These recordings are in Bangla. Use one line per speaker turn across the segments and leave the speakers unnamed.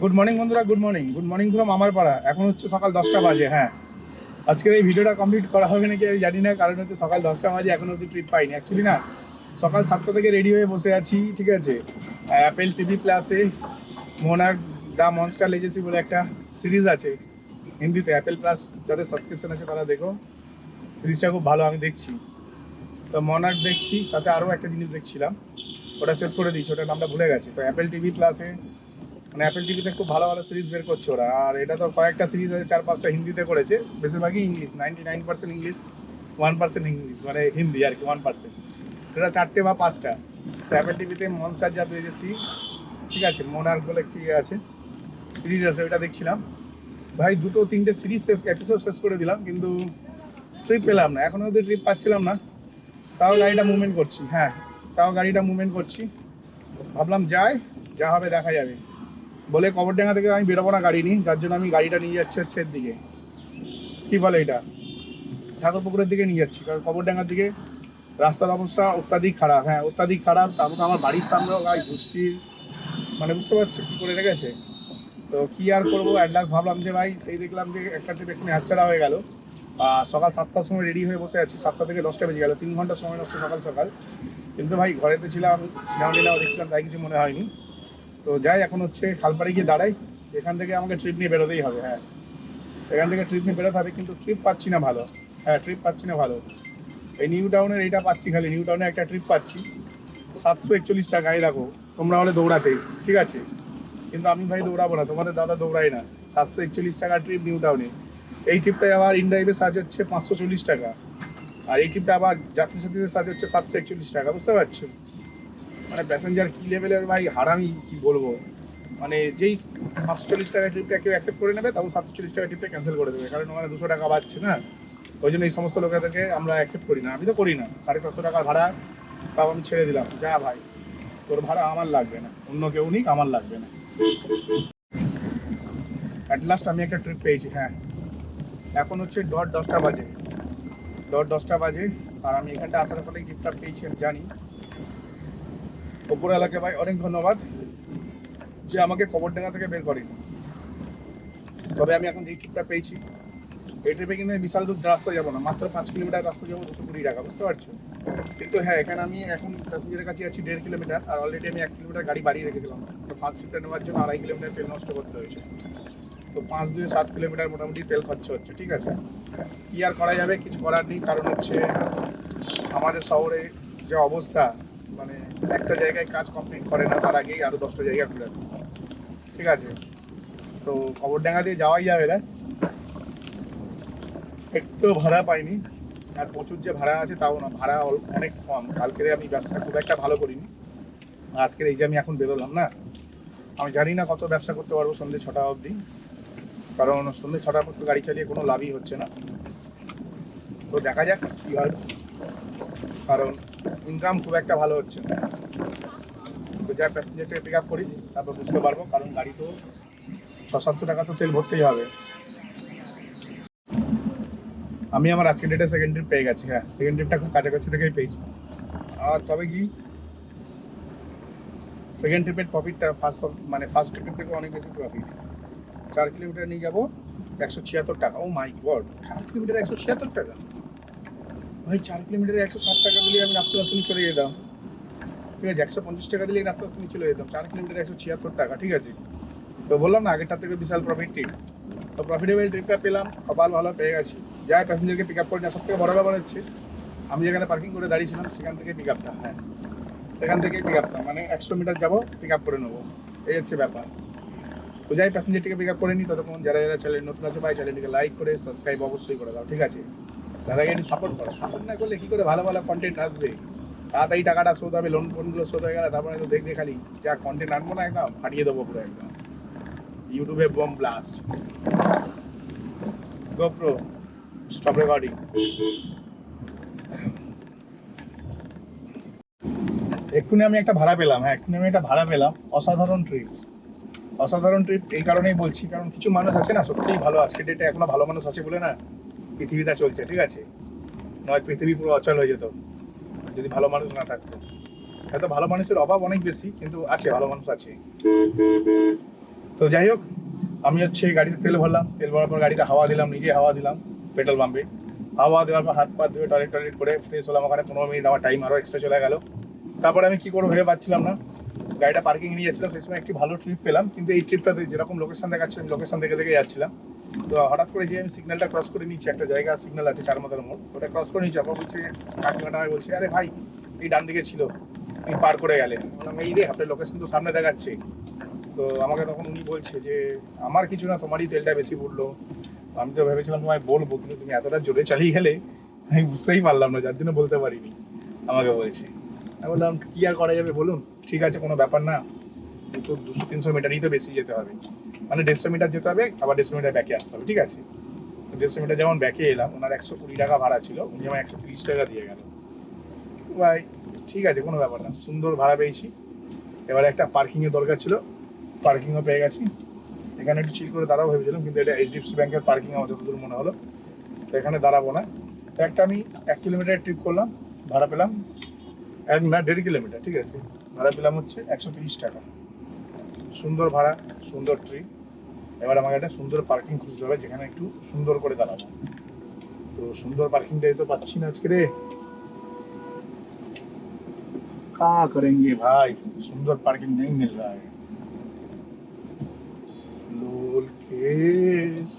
গুড মর্নিং বন্ধুরা good morning good morning from আমার পাড়া। এখন হচ্ছে সকাল দশটা বাজে হ্যাঁ। আজকের এই ভিডিওটা কমপ্লিট করা হবে নাকি আমি জানি না, কারণ হচ্ছে সকাল দশটা বাজে, এখন অব্দি ট্রিপ পাইনি। অ্যাকচুয়ালি না, সকাল সাতটা থেকে রেডি হয়ে বসে আছি, ঠিক আছে? অ্যাপেল টিভি প্লাসে মোনার দ্য মনস্টার লেজেসি বলে একটা সিরিজ আছে হিন্দিতে। অ্যাপেল প্লাস যাদের সাবস্ক্রিপশন আছে তারা দেখো। সিরিজটা খুব ভালো আমি দেখছি। তো মনার দেখছি, সাথে আরও একটা জিনিস দেখছিলাম। ওটা শেষ করে দিয়েছি, ওটার নামটা ভুলে গেছি। তো অ্যাপেল টিভি প্লাসে মানে অ্যাপেল টিভিতে খুব ভালো ভালো সিরিজ বের করছে ওরা। আর এটা তো কয়েকটা সিরিজ আছে, চার পাঁচটা হিন্দিতে করেছে। বেশিরভাগই English ninety nine percent English one percent English মানে হিন্দি আর কি ওয়ান পার্সেন্ট সেটা চারটে বা পাঁচটা। তো অ্যাপেল টিভিতে মনস্টার যা পেয়েছি, ঠিক আছে মোনার বলে একটি ইয়ে আছে সিরিজ আছে ওটা দেখছিলাম। ভাই, দুটো তিনটে সিরিজ শেষ এপিসোড শেষ করে দিলাম, কিন্তু ট্রিপ পেলাম না। এখনও অব্দি ট্রিপ পাচ্ছিলাম না। তাও গাড়িটা মুভমেন্ট করছি হ্যাঁ তাও গাড়িটা মুভমেন্ট করছি। ভাবলাম যাই, যা হবে দেখা যাবে বলে কবরডাঙ্গা থেকে আমি বেরোবো না গাড়ি নিই যার জন্য আমি গাড়িটা নিয়ে যাচ্ছি হচ্ছে এর দিকে। কি বলে এটা? ঠাকুরপুকুরের দিকে নিয়ে যাচ্ছি, কারণ কবরডাঙ্গার দিকে রাস্তার অবস্থা অত্যাধিক খারাপ হ্যাঁ অত্যাধিক খারাপ। তারপর আমার বাড়ির সামনেও গাছ বৃষ্টি মানে বুঝতে পারছ কী করে রেখেছে? তো কী আর করব? অ্যাট লাস্ট ভাবলাম যে ভাই, সেই দেখলাম যে একটা ট্রিপ এখানে হাতছাড়া হয়ে গেল। সকাল সাতটার সময় রেডি হয়ে বসে আছি। সাতটা থেকে দশটা বেজে গেল। তিন ঘণ্টা সময় নষ্ট সকাল সকাল। কিন্তু ভাই, ঘরেতে ছিলাম সিনেমা টিনেমা দেখছিলাম, তাই কিছু মনে হয়নি। তো যাই, এখন হচ্ছে খালপাড়ে গিয়ে দাঁড়াই। এখান থেকে আমাকে ট্রিপ নিয়ে বেরোতেই হবে হ্যাঁ। এখান থেকে ট্রিপ নিয়ে বেরোতে হবে, কিন্তু ট্রিপ পাচ্ছি না ভালো। হ্যাঁ ট্রিপ পাচ্ছি না ভালো। এই নিউ টাউনের এইটা পাচ্ছি খালি। নিউ টাউনে একটা ট্রিপ পাচ্ছি। সাতশো একচল্লিশ টাকায় দেখো, তোমরা হলে দৌড়াতে, ঠিক আছে? কিন্তু আমি ভাই দৌড়াবো না, তোমাদের দাদা দৌড়াই না। সাতশো একচল্লিশ টাকা ট্রিপ নিউ টাউনে এই ট্রিপটায় আবার ইনড্রাইভে সার্জ হচ্ছে পাঁচশো চল্লিশ টাকা। আর এই ট্রিপটা আবার যাত্রী সাথীদের সার্জ হচ্ছে সাতশো একচল্লিশ টাকা, বুঝতে পারছ মানে প্যাসেঞ্জার কি লেভেলের ভাই, হারামি, কি বলব? মানে যেই পাঁচশো চল্লিশ টাকা ট্রিপটা কেউ অ্যাকসেপ্ট করে নেবে, তাও সাতশো চল্লিশ টাকা ট্রিপটা ক্যান্সেল করে দেবে, কারণ ওখানে দুশো টাকা বাড়ছে না। ওই জন্য এই সমস্ত লোকেদেরকে আমরা অ্যাকসেপ্ট করি না। আমি তো করি না। সাড়ে সাতশো টাকার ভাড়া, তাও আমি ছেড়ে দিলাম। যা ভাই, তোর ভাড়া আমার লাগবে না। অন্য কেউ নিক, আমার লাগবে না। অ্যাট লাস্ট আমি একটা ট্রিপ পেয়েছি হ্যাঁ। এখন হচ্ছে ডট দশটা বাজে। ডট দশটা বাজে, আর আমি এখানটা আসার ফলে ট্রিপটা পেয়েছি, আমি জানি। ওপর এলাকায় ভাই, অনেক ধন্যবাদ যে আমাকে কবরডাঙ্গা থেকে বের করেনি। তবে আমি এখন যেই ট্রিপটা পেয়েছি, এই ট্রিপে কিন্তু বিশাল দূর রাস্তা যাব না, মাত্র পাঁচ কিলোমিটার রাস্তা যাব দুশো কুড়ি টাকা, বুঝতে পারছ? কিন্তু হ্যাঁ এখানে আমি এখন প্যাসেঞ্জারের কাছে আছি, দেড় কিলোমিটার, আর অলরেডি আমি এক কিলোমিটার গাড়ি বাড়িয়ে রেখেছিলাম। তো ফার্স্ট ট্রিপটা নেওয়ার জন্য আড়াই কিলোমিটার তেল নষ্ট করতে হয়েছে। তো পাঁচ দুই সাত কিলোমিটার মোটামুটি তেল খরচা হচ্ছে, ঠিক আছে? কি আর করা যাবে কিছু করার নেই, কারণ হচ্ছে আমাদের শহরে যে অবস্থা মানে একটা জায়গায় কাজ কমপ্লিট করে না, তার আগেই আরও দশটা জায়গা খুলে ঠিক আছে? তো কবরডাঙ্গা দিয়ে যাওয়াই যাবে না। একটু ভাড়া পাইনি, আর প্রচুর যে ভাড়া আছে তাও না, ভাড়া অনেক কম। কালকেরে আমি ব্যবসা খুব একটা ভালো করিনি। আজকের এই যে আমি এখন বেরোলাম না, আমি জানি না কত ব্যবসা করতে পারব সন্ধ্যে ছটা অবধি। কারণ সন্ধ্যে ছটার পর তো গাড়ি চালিয়ে কোনো লাভই হচ্ছে না। তো দেখা যাক কী হয়। কারণ ইনকাম খুব একটা ভালো হচ্ছে তো যা প্যাসেঞ্জারটাকে পিক আপ করি, তারপর বুঝতে পারব, কারণ গাড়ি তো ছ সাতশো টাকা তো তেল ভরতেই হবে। আমি আমার আজকের ডেটে সেকেন্ড ট্রিপ পেয়ে গেছি হ্যাঁ। সেকেন্ড ট্রিপটা খুব কাছাকাছি থেকেই পেয়েছি। আর তবে কি সেকেন্ড ট্রিপের প্রফিটটা ফার্স্ট মানে ফার্স্ট ট্রিপের থেকে অনেক বেশি প্রফিট চার কিলোমিটার নিয়ে যাব, একশো ছিয়াত্তর টাকা। ও মাই গড চার কিলোমিটার একশো ছিয়াত্তর টাকা? ভাই, চার কিলোমিটারে একশো ষাট টাকা দিলে আমি রাস্তা রাস্তা নিয়ে চলে যেতাম। ঠিক আছে, একশো পঞ্চাশ টাকা দিলে রাস্তা নিয়ে চলে যেতাম। চার কিলোমিটার একশো ছিয়াত্তর টাকা, ঠিক আছে? তো বললাম না, আগেরটার থেকে বিশাল প্রফিট ট্রিপ তো প্রফিটেবল ট্রিপটা পেলাম কপাল ভালো পেয়ে গেছি। যাই প্যাসেঞ্জারকে পিক আপ করে সব থেকে বড় ব্যাপার হচ্ছে, আমি যেখানে পার্কিং করে দাঁড়িয়েছিলাম, সেখান থেকে পিক আপটা হ্যাঁ। সেখান থেকেই পিক আপটা মানে একশো মিটার যাব পিক আপ করে নেব। এই হচ্ছে ব্যাপার। তো যাই প্যাসেঞ্জারটিকে পিক আপ করে নিই ততক্ষণ যারা যারা চ্যানেল নতুন আছে, ভাই চ্যানেলটিকে লাইক করে সাবস্ক্রাইব অবশ্যই করে দাও, ঠিক আছে? দাদাকে একটু সাপোর্ট করো। সাপোর্ট না করলে কী করে ভালো ভালো কন্টেন্ট আসবে? তাড়াতাড়ি টাকাটা শোধ হবে লোন ফোনগুলো শোধ হয়ে গেলে তারপরে তো দেখবে খালি, যা কন্টেন্ট আনব না একদম, ফাটিয়ে দেবো পুরো একদম। ইউটিউবে bomb blast GoPro stop recording এক্ষুনি আমি একটা ভাড়া পেলাম হ্যাঁ এক্ষুনি আমি একটা ভাড়া পেলাম, অসাধারণ ট্রিপ অসাধারণ ট্রিপ এই কারণেই বলছি, কারণ কিছু মানুষ আছে না, সত্যিই ভালো আজকে ডেটে এখনও ভালো মানুষ আছে বলে না পৃথিবীটা চলছে, ঠিক আছে? নয়, পৃথিবী পুরো অচল হয়ে যেত, যদি ভালো মানুষ না থাকতো। এত ভালো মানুষের অভাব অনেক বেশি, কিন্তু আছে, ভালো মানুষ আছে। তো যাই হোক, আমি হচ্ছে গাড়িতে তেল ভরলাম, তেল ভরার পর গাড়িতে হাওয়া দিলাম, নিজে হাওয়া দিলাম, পেট্রোল পাম্পে। হাওয়া দেওয়ার পর হাত পা ধুয়ে টয়লেট টয়লেট করে ফ্রেশ হলাম, ওখানে পনেরো মিনিট আমার টাইম আরও এক্সট্রা চলে গেল। তারপরে আমি কি করব ভেবে পাচ্ছিলাম না। গাড়িটা পার্কিং নিয়ে যাচ্ছিলাম, সেই সময় একটি ভালো ট্রিপ পেলাম, কিন্তু এই ট্রিপটাতে যেরকম লোকেশন দেখাচ্ছে, আমি লোকেশন দেখে দেখে যাচ্ছিলাম। তো হঠাৎ করে যে আমি সিগন্যালটা ক্রস করে নিচ্ছি, একটা জায়গা সিগন্যাল আছে চার মতো মোড়, ওটা ক্রস করে নিচ্ছি আবার বলছে কাকিমাটা বলছে, আরে ভাই, এই ডান দিকে ছিল, তুমি পার করে গেলে। এই রে আপনার লোকেশন তো সামনে দেখাচ্ছে। তো আমাকে তখন উনি বলছে যে, আমার কিছু না, তোমারই তেলটা বেশি পড়ল। আমি তো ভেবেছিলাম, তোমায় বলব, কিন্তু তুমি এতটা জোরে চালিয়ে গেলে, আমি বুঝতেই পারলাম না, যার জন্য বলতে পারিনি। আমাকে বলছে। আমি বললাম, কি আর করা যাবে বলুন? ঠিক আছে, কোনো ব্যাপার না। দুশো দুশো, তিনশো মিটারই তো বেশি যেতে হবে। মানে দেড়শো মিটার যেতে হবে, আবার দেড়শো মিটার ব্যাকে আসতে হবে, ঠিক আছে? দেড়শো মিটার যেমন ব্যাকে এলাম, ওনার একশো কুড়ি টাকা ভাড়া ছিল, উনি আমার একশো তিরিশ টাকা দিয়ে গেল। ভাই, ঠিক আছে, কোনো ব্যাপার না, সুন্দর ভাড়া পেয়েছি। এবারে একটা পার্কিংয়ের দরকার ছিল, পার্কিংও পেয়ে গেছি। এখানে একটু চিল করে দাঁড়াবো ভেবেছিলাম, কিন্তু এটা এইচডিএফসি ব্যাংকের পার্কিং আমার যতদূর মনে হলো, তো এখানে দাঁড়াবো না। তো একটা আমি এক কিলোমিটার ট্রিপ করলাম, ভাড়া পেলাম, এক না দেড় কিলোমিটার ঠিক আছে? ভাড়া পেলাম হচ্ছে একশো তিরিশ টাকা। সুন্দর ভাড়া, সুন্দর ট্রি এবার আমাকে একটা সুন্দর পার্কিং খুঁজতে হবে, যেখানে একটু সুন্দর করে দাঁড়াবো। তো সুন্দর পার্কিংটাই তো পাচ্ছি না আজকে রে। কা করেঙ্গে ভাই, সুন্দর পার্কিং নেই মিল রা লোল কেস।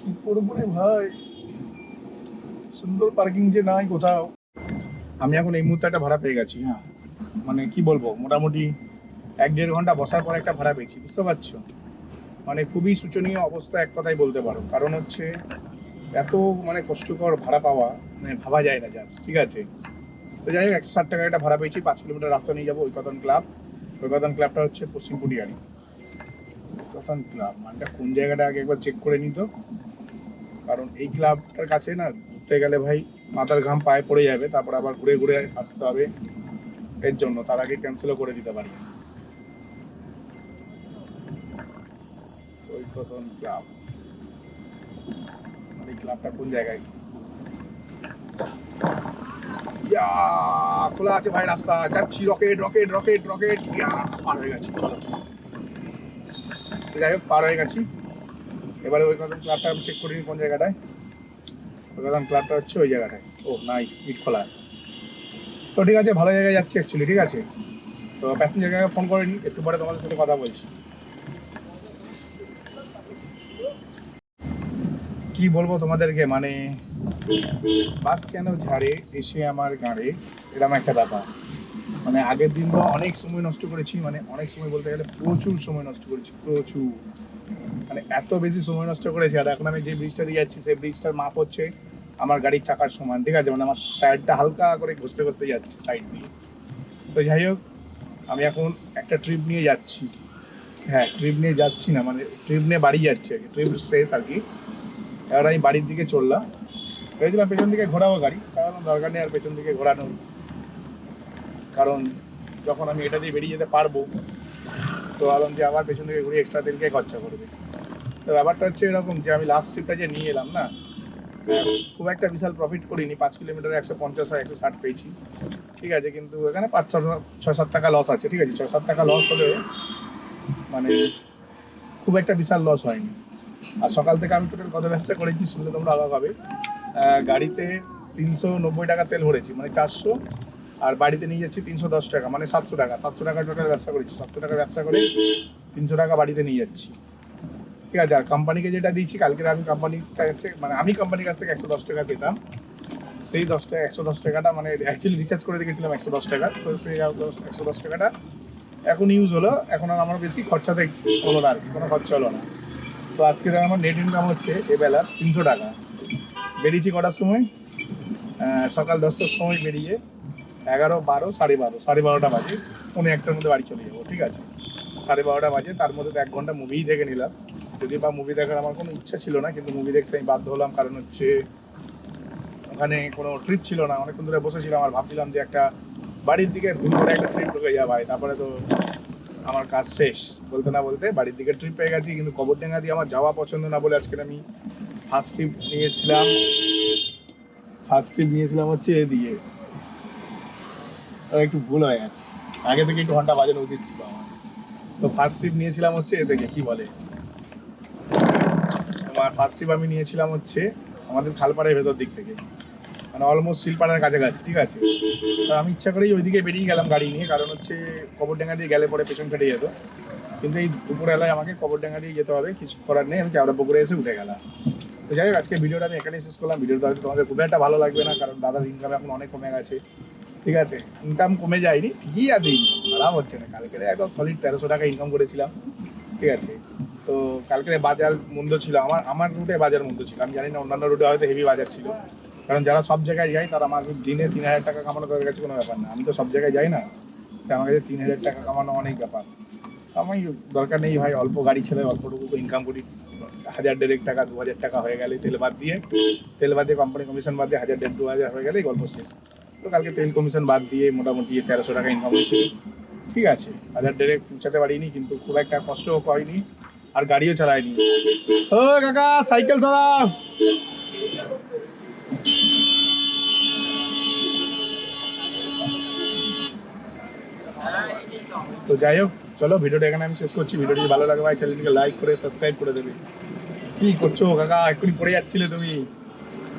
কি করব রে ভাই? সুন্দর পার্কিং যে নাই কোথাও। আমি এখন এই মুহূর্তে একটা ভাড়া পেয়ে গেছি হ্যাঁ। মানে কি বলব, মোটামুটি এক দেড় ঘণ্টা বসার পর একটা ভাড়া পেয়েছি, বুঝতে পারছ? মানে খুবই শোচনীয় অবস্থা এক কথাই বলতে পারো। কারণ হচ্ছে এত মানে কষ্টকর ভাড়া পাওয়া মানে ভাবা যায় না জাস্ট ঠিক আছে? তো যাই হোক, একশো ষাট টাকা একটা ভাড়া পেয়েছি, পাঁচ কিলোমিটার রাস্তা নিয়ে যাব, ঐকতন ক্লাব। ঐকতন ক্লাবটা হচ্ছে পশ্চিম পুটিয়ারি ঐকতন ক্লাব, মানটা কোন জায়গাটা আগে একবার চেক করে নিত কারণ এই ক্লাবটার কাছে না, ঘুরতে গেলে ভাই মাথার ঘাম পায়ে পড়ে যাবে, তারপর আবার ঘুরে ঘুরে আসতে হবে। এর জন্য, তার আগে ক্যান্সেলও করে দিতে পারি ক্লাব। মানে ক্লাবটা কোন জায়গায়? খোলা আছে ভাই রাস্তা। যাচ্ছি রকেট রকেট রকেট রকেট পার হয়ে যাই হোক, পার হয়ে গেছি। এবারে ওই কদম ক্লাবটা আমি চেক করিনি কোন জায়গাটায়। কদম ক্লাবটা হচ্ছে ওই জায়গাটায়। ও নাইস স্পিড খোলা। তো ঠিক আছে, ভালো জায়গায় যাচ্ছি অ্যাকচুয়ালি ঠিক আছে? তো প্যাসেঞ্জারকে ফোন করে নিই একটু পরে তোমাদের সাথে কথা বলছি। কি বলব তোমাদেরকে মানে বাস কেন ঝাড়ে, এসে আমার গাড়ে এরকম একটা ব্যাপার। মানে আগের দিন তো অনেক সময় নষ্ট করেছি মানে অনেক সময় বলতে গেলে প্রচুর সময় নষ্ট করেছি, প্রচুর। মানে এত বেশি সময় নষ্ট করেছি, আর এখন আমি যে ব্রিজটা দিয়ে যাচ্ছি, সেই ব্রিজটার মাপ হচ্ছে আমার গাড়ির চাকার সমান, ঠিক আছে? মানে আমার টায়ারটা হালকা করে ঘষতে ঘষতে যাচ্ছে সাইড দিয়ে। তো যাই হোক, আমি এখন একটা ট্রিপ নিয়ে যাচ্ছি। হ্যাঁ ট্রিপ নিয়ে যাচ্ছি না মানে ট্রিপ নিয়ে বাড়ি যাচ্ছি আর কি ট্রিপ শেষ আর কি। এবার আমি বাড়ির দিকে চললাম। ভেবেছিলাম পেছন দিকে ঘোরাবো গাড়ি, কারণ দরকার নেই আর পেছন দিকে ঘোরানো কারণ যখন আমি এটা দিয়ে বেরিয়ে যেতে পারব, তো ভাবলাম যে আবার পেছন দিকে ঘুরে এক্সট্রা তেলকে খরচা করবে। তো ব্যাপারটা হচ্ছে এরকম যে আমি লাস্ট ট্রিপটা যে নিয়ে এলাম না খুব একটা বিশাল প্রফিট করিনি, পাঁচ কিলোমিটারে একশো পঞ্চাশ আর একশো ষাট পেয়েছি। ঠিক আছে, কিন্তু এখানে পাঁচ ছ ছয়, সাত টাকা লস আছে, ঠিক আছে? ছয়, সাত টাকা লস হলে মানে খুব একটা বিশাল লস হয়নি। আর সকাল থেকে আমি টোটাল কত ব্যবসা করেছি শুনলে তোমরা অবাক হবে। গাড়িতে তিনশো নব্বই টাকা তেল ভরেছি মানে চারশো, আর বাড়িতে নিয়ে যাচ্ছি তিনশো দশ টাকা মানে সাতশো টাকা। সাতশো টাকা টোটাল ব্যবসা করেছি। সাতশো টাকা ব্যবসা করে তিনশো টাকা বাড়িতে নিয়ে যাচ্ছি। ঠিক আছে আর কোম্পানিকে যেটা দিয়েছি কালকে আমি কোম্পানির কাছে মানে আমি কোম্পানির কাছ থেকে একশো দশ টাকা পেতাম। সেই দশ টাকা, একশো দশ টাকাটা মানে অ্যাকচুয়ালি রিচার্জ করে রেখেছিলাম একশো দশ টাকা। তো সেই একশো দশ টাকাটা এখন ইউজ হলো। এখন আর আমার বেশি খরচাতে হলো না আর কি, কোনো খরচা হলো না। তো আজকে আমার নেট ইনকাম হচ্ছে এবেলা তিনশো টাকা। বেরিয়েছি কটার সময়? সকাল দশটার সময় বেরিয়ে এগারো, বারো, সাড়ে বারো, সাড়ে বারোটা বাজে। পৌনে একটার মধ্যে বাড়ি চলে যাব, ঠিক আছে? সাড়ে বারোটা বাজে, তার মধ্যে তো এক ঘণ্টা মুভিই দেখে নিলাম। যদি বা মুভি দেখার আমার কোনো ইচ্ছা ছিল না, কিন্তু মুভি দেখতে আমি বাধ্য হলাম, কারণ হচ্ছে ওখানে কোনো ট্রিপ ছিল না। অনেকক্ষণ ধরে বসেছিলাম আর ভাবছিলাম যে একটা বাড়ির দিকে একটা ট্রিপ ঢুকে যা ভাই। তারপরে তো আমার কাজ শেষ। বলতে না বলতে বাড়ির দিকে ট্রিপ পেয়ে গেছি, কিন্তু কবরডাঙ্গা দিয়ে আমার যাওয়া পছন্দ না বলে আজকে আমি ফার্স্ট ট্রিপ নিয়েছিলাম। ফার্স্ট ট্রিপ নিয়েছিলাম হচ্ছে এদিকে। একটু ভুল হয়ে গেছে। আগে থেকে একটু ঘণ্টা বাজানো উচিত ছিল আমার। তো ফার্স্ট ট্রিপ নিয়েছিলাম হচ্ছে এ থেকে কি বলে? আমার ফার্স্ট ট্রিপ আমি নিয়েছিলাম হচ্ছে আমাদের খালপাড়ের ভেতর দিক থেকে। মানে অলমোস্ট শিলপাড়ার কাছাকাছি ঠিক আছে? তো আমি ইচ্ছা করেই ওইদিকে বেরিয়ে গেলাম গাড়ি নিয়ে কারণ হচ্ছে কবরডাঙ্গা দিয়ে গেলে পরে পেছন ফেটে যেত। কিন্তু এই দুপুরবেলায় আমাকে কবরডাঙ্গা দিয়ে যেতে হবে কিছু করার নেই আমি চাওড়া পুকুরে এসে উঠে গেলাম। তো যাই হোক আজকে ভিডিওটা আমি এখানেই শেষ করলাম। ভিডিওটা হয়তো তোমাদের খুব একটা ভালো লাগবে না কারণ দাদার ইনকাম এখন অনেক কমে গেছে ঠিক আছে? ইনকাম কমে যায়নি ঠিকই আছে income, খারাপ হচ্ছে না। কালকে একদম সলিড তেরোশো টাকা ইনকাম করেছিলাম ঠিক আছে? তো কালকে বাজার মন্দ ছিল, আমার আমার রুটে বাজার মন্দ ছিল। আমি জানি না, অন্যান্য রুটে হয়তো হেভি বাজার ছিল। কারণ যারা সব জায়গায় যায়, তারা মাসে দিনে তিন হাজার টাকা কামানো তাদের কাছে কোনো ব্যাপার না। আমি তো সব জায়গায় যাই না আমার কাছে তিন হাজার টাকা কামানো অনেক ব্যাপার। আমি দরকার নেই ভাই, অল্প গাড়ি ছেলে, অল্পটুকু ইনকাম করি। হাজার দেড়েক টাকা, দু হাজার টাকা হয়ে গেলে তেল বাদ দিয়ে, তেল বাদ দিয়ে কোম্পানি কমিশন বাদ দিয়ে হাজার দেড়, দু হাজার হয়ে গেলেই গল্প শেষ। তো কালকে তেল কমিশন বাদ দিয়ে মোটামুটি তেরোশো টাকা ইনকাম হয়েছিল। ঠিক আছে, হাজার দেড়েক পৌঁছাতে পারিনি, কিন্তু খুব একটা কষ্টও হয়নি আর গাড়িও চালায়নি। ও কাকা, সাইকেল সরাও তো যাই হোক, চলো ভিডিওটা এখানে আমি শেষ করছি। ভিডিওটি ভালো লাগে, ভাই, চ্যানেলটিকে লাইক করে সাবস্ক্রাইব করে দেবে। কি করছ কাকা? এক্ষুনি পড়ে যাচ্ছিলে তুমি।